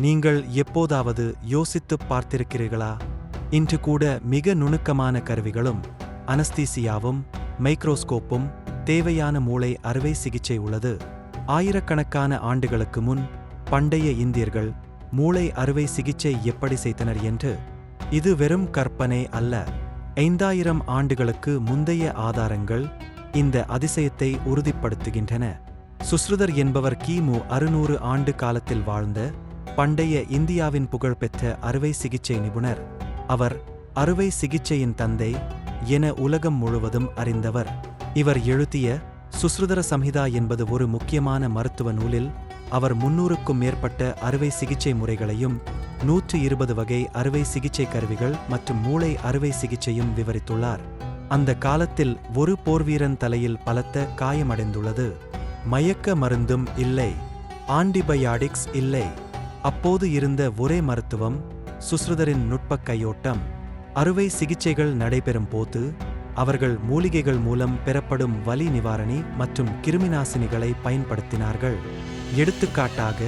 நீங்கள் எப்போதாவது யோசித்துப் பார்த்திருக்கிறீர்களா? இன்று கூட மிக நுணுக்கமான கருவிகளும் அனஸ்தீசியாவும் மைக்ரோஸ்கோப்பும் தேவையான மூளை அறுவை சிகிச்சை உள்ளது. ஆயிரக்கணக்கான ஆண்டுகளுக்கு முன் பண்டைய இந்தியர்கள் மூளை அறுவை சிகிச்சை எப்படி செய்தனர் என்று இது வெறும் கற்பனை அல்ல. ஐந்தாயிரம் ஆண்டுகளுக்கு முந்தைய ஆதாரங்கள் இந்த அதிசயத்தை உறுதிப்படுத்துகின்றன. சுஸ்ருதர் என்பவர் கிமு அறுநூறு ஆண்டு காலத்தில் வாழ்ந்த பண்டைய இந்தியாவின் புகழ்பெற்ற அறுவை சிகிச்சை நிபுணர். அவர் அறுவை சிகிச்சையின் தந்தை என உலகம் முழுவதும் அறிந்தவர். இவர் எழுதிய சுஸ்ருதர சம்ஹிதா என்பது ஒரு முக்கியமான மருத்துவ நூலில் அவர் முன்னூறுக்கும் மேற்பட்ட அறுவை சிகிச்சை முறைகளையும் நூற்று இருபது வகை அறுவை சிகிச்சை கருவிகள் மற்றும் மூளை அறுவை சிகிச்சையும் விவரித்துள்ளார். அந்த காலத்தில் ஒரு போர்வீரன் தலையில் பலத்த காயமடைந்துள்ளது. மயக்க மருந்தும் இல்லை. ஆன்டிபயாடிக்ஸ் இல்லை. அப்போது இருந்த ஒரே மருத்துவம் சுஸ்ருதரின் நுட்பக் கையோட்டம் அறுவை சிகிச்சைகள் நடைபெறும் போது அவர்கள் மூலிகைகள் மூலம் பெறப்படும் வலி நிவாரணி மற்றும் கிருமிநாசினிகளை பயன்படுத்தினார்கள். எடுத்துக்காட்டாக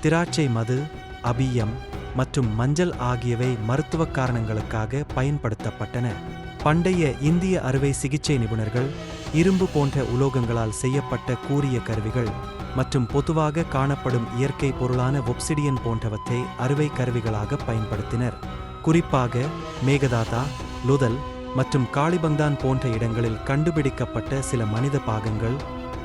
திராட்சை மது அபியம் மற்றும் மஞ்சள் ஆகியவை மருத்துவ காரணங்களுக்காக பயன்படுத்தப்பட்டன. பண்டைய இந்திய அறுவை சிகிச்சை நிபுணர்கள் இரும்பு போன்ற உலோகங்களால் செய்யப்பட்ட கூரிய கருவிகள் மற்றும் பொதுவாக காணப்படும் இயற்கை பொருளான ஒப்சிடியன் போன்றவற்றை அறுவை கருவிகளாக பயன்படுத்தினர். குறிப்பாக மேகதாதா லுதல் மற்றும் காளிபந்தான் போன்ற இடங்களில் கண்டுபிடிக்கப்பட்ட சில மனித பாகங்கள்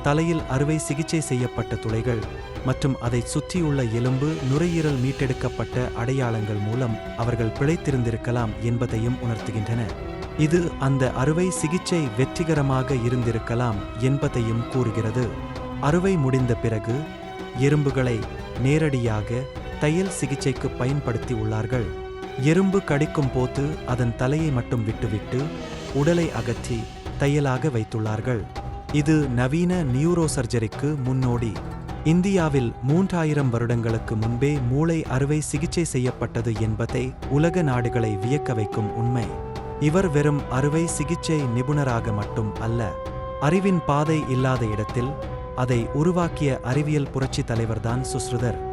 தலையில் அறுவை சிகிச்சை செய்யப்பட்ட துளைகள் மற்றும் அதை சுற்றியுள்ள எலும்பு நுரையீரல் மீட்டெடுக்கப்பட்ட அடையாளங்கள் மூலம் அவர்கள் பிழைத்திருந்திருக்கலாம் என்பதையும் உணர்த்துகின்றன. இது அந்த அறுவை சிகிச்சை வெற்றிகரமாக இருந்திருக்கலாம் என்பதையும் கூறுகிறது. அறுவை முடிந்த பிறகு எறும்புகளை நேரடியாக தையல் சிகிச்சைக்கு பயன்படுத்தி உள்ளார்கள். எறும்பு கடிக்கும் போது அதன் தலையை மட்டும் விட்டுவிட்டு உடலை அகற்றி தையலாக வைத்துள்ளார்கள். இது நவீன நியூரோ சர்ஜரிக்கு முன்னோடி. இந்தியாவில் மூன்றாயிரம் வருடங்களுக்கு முன்பே மூளை அறுவை சிகிச்சை செய்யப்பட்டது என்பதை உலக நாடுகளை வியக்க வைக்கும் உண்மை. இவர் வெறும் அறுவை சிகிச்சை நிபுணராக மட்டும் அல்ல அறிவின் பாதை இல்லாத இடத்தில் அதை உருவாக்கிய அறிவியல் புரட்சி தலைவர்தான் சுஸ்ருதர்.